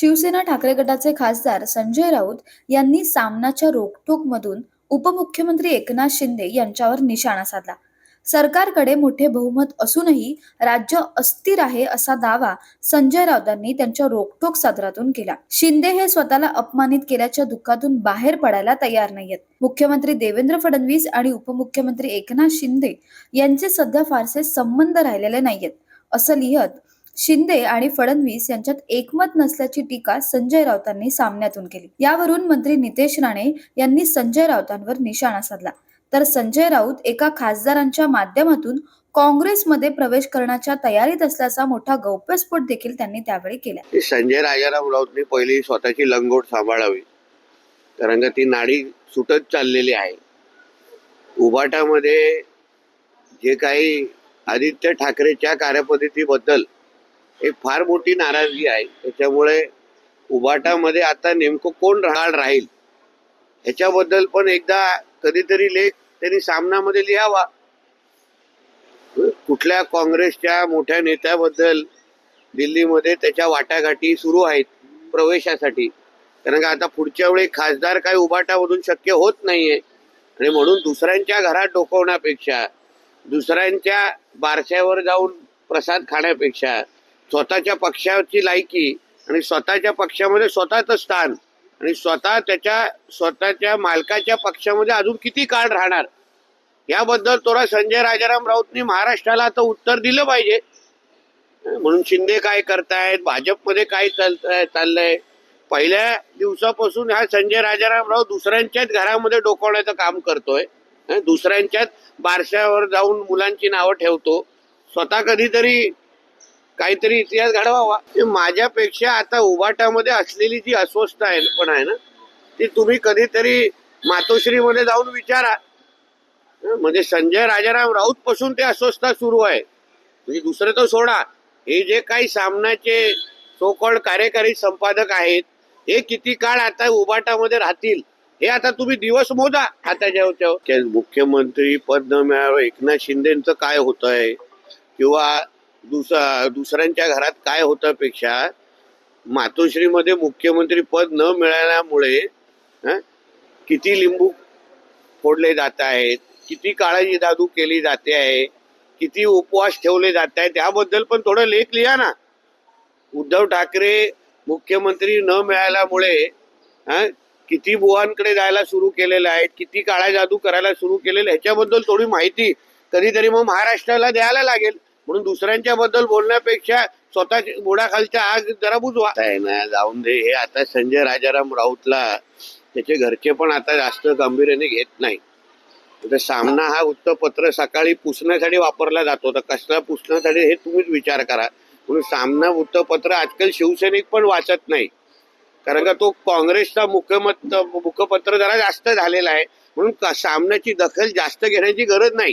शिवसेना ठाकरे गटाचे खासदार संजय राऊत यांनी सामनाच्या रोखठोकमधून उपमुख्यमंत्री एकनाथ शिंदे यांच्यावर निशाणा साधला. सरकारकडे मोठे बहुमत असूनही राज्य अस्थिर आहे असा दावा संजय राऊतांनी त्यांच्या रोखोक सदरातून केला. शिंदे हे स्वतःला अपमानित केल्याच्या दुःखातून बाहेर पडायला तयार नाहीयेत. मुख्यमंत्री देवेंद्र फडणवीस आणि उपमुख्यमंत्री एकनाथ शिंदे यांचे सध्या फारसे संबंध राहिलेले नाहीयेत असं लिहत शिंदे आणि फडणवीस यांच्यात एकमत नसल्याची टीका संजय राऊतांनी सामन्यातून केली. यावरून मंत्री नितेश राणे यांनी संजय राऊतांवर निशाणा साधला. तर संजय राऊत एका खासदारांच्या माध्यमातून काँग्रेसमध्ये प्रवेश करण्याच्या तयारीत असल्याचा मोठा गौप्यस्फोट देखील त्यांनी त्यावेळी केला. संजय राजाराम राऊतनी पहिली स्वतःची लंगोट सांभाळावी. कारण का ती नाडी सुटत चाललेली आहे. उभाटामध्ये जे काही आदित्य ठाकरेच्या कार्यपद्धतीबद्दल एक फार मोठी नाराजगी आहे. त्याच्यामुळे उभाटामध्ये आता नेमकं कोण राहणार राहील? ह्याच्याबद्दल पण एकदा कधीतरी लेख त्यांनी सामनामध्ये लिहावा. कुठल्या काँग्रेसच्या मोठ्या नेत्याबद्दल दिल्लीमध्ये त्याच्या वाटाघाटी सुरू आहेत प्रवेशासाठी? कारण का आता पुढच्या वेळी खासदार काही उभाटामधून शक्य होत नाहीये. आणि म्हणून दुसऱ्यांच्या घरात डोकवण्यापेक्षा दुसऱ्यांच्या बारशावर जाऊन प्रसाद खाण्यापेक्षा स्वतःच्या पक्षाची लायकी आणि स्वतःच्या पक्षामध्ये स्वतःचं स्थान आणि स्वतः त्याच्या स्वतःच्या मालकाच्या पक्षामध्ये अजून किती काळ राहणार? याबद्दल थोडा संजय राजाराम राऊतनी महाराष्ट्राला आता उत्तर दिलं पाहिजे. म्हणून शिंदे काय करतायत? भाजपमध्ये काय चालतंय चाललंय? पहिल्या दिवसापासून हा संजय राजाराम राऊत दुसऱ्यांच्याच घरामध्ये डोकवण्याचं काम करतोय. दुसऱ्यांच्याच बारशावर जाऊन मुलांची नावं ठेवतो. स्वतः कधीतरी काहीतरी इतिहास घडवावा. माझ्यापेक्षा आता उभाटामध्ये असलेली जी अस्वस्थ आहे पण आहे ना ती तुम्ही कधीतरी मातोश्रीमध्ये जाऊन विचारा. हं, म्हणजे संजय राजाराम राऊत पासून ते अस्वस्थता सुरू आहे. म्हणजे दुसरं तर सोडा. हे जे काही सामनाचे सोकॉल्ड कार्यकारी संपादक आहेत हे किती काळ आता उभाटामध्ये राहतील हे आता तुम्ही दिवस मोजा आता जेव्हा मुख्यमंत्री पद न मिळावं एकनाथ शिंदेचं काय होत आहे किंवा दुसरा दुसऱ्यांच्या घरात काय होतं पेक्षा मातोश्रीमध्ये मुख्यमंत्री पद न मिळाल्यामुळे किती लिंबू फोडले जात आहेत किती काळाची दादू केली जाते आहे किती उपवास ठेवले जात आहेत त्याबद्दल पण थोडं लेख लिहा ना. उद्धव ठाकरे मुख्यमंत्री न मिळाल्यामुळे किती बुवांकडे जायला सुरू केलेलं आहे किती काळा जादू करायला सुरू केलेलं आहे, ह्याच्याबद्दल थोडी माहिती कधीतरी मग महाराष्ट्राला द्यायला लागेल. म्हणून दुसऱ्यांच्या बद्दल बोलण्यापेक्षा स्वतः बुडाखालच्या आग जरा बुजवा. आहे ना जाऊन दे. हे आता संजय राजाराम राऊतला त्याचे घरचे पण आता जास्त गांभीर्याने घेत नाही. तर सामना हा वृत्तपत्र सकाळी पुसण्यासाठी वापरला जातो. तर कसला पुसण्यासाठी हे तुम्हीच विचार करा. म्हणून सामना वृत्तपत्र आजकाल शिवसैनिक पण वाचत नाही. कारण का तो काँग्रेसचा मुखमत मुखपत्र जरा जास्त झालेला आहे. म्हणून सामन्याची दखल जास्त घेण्याची गरज नाही.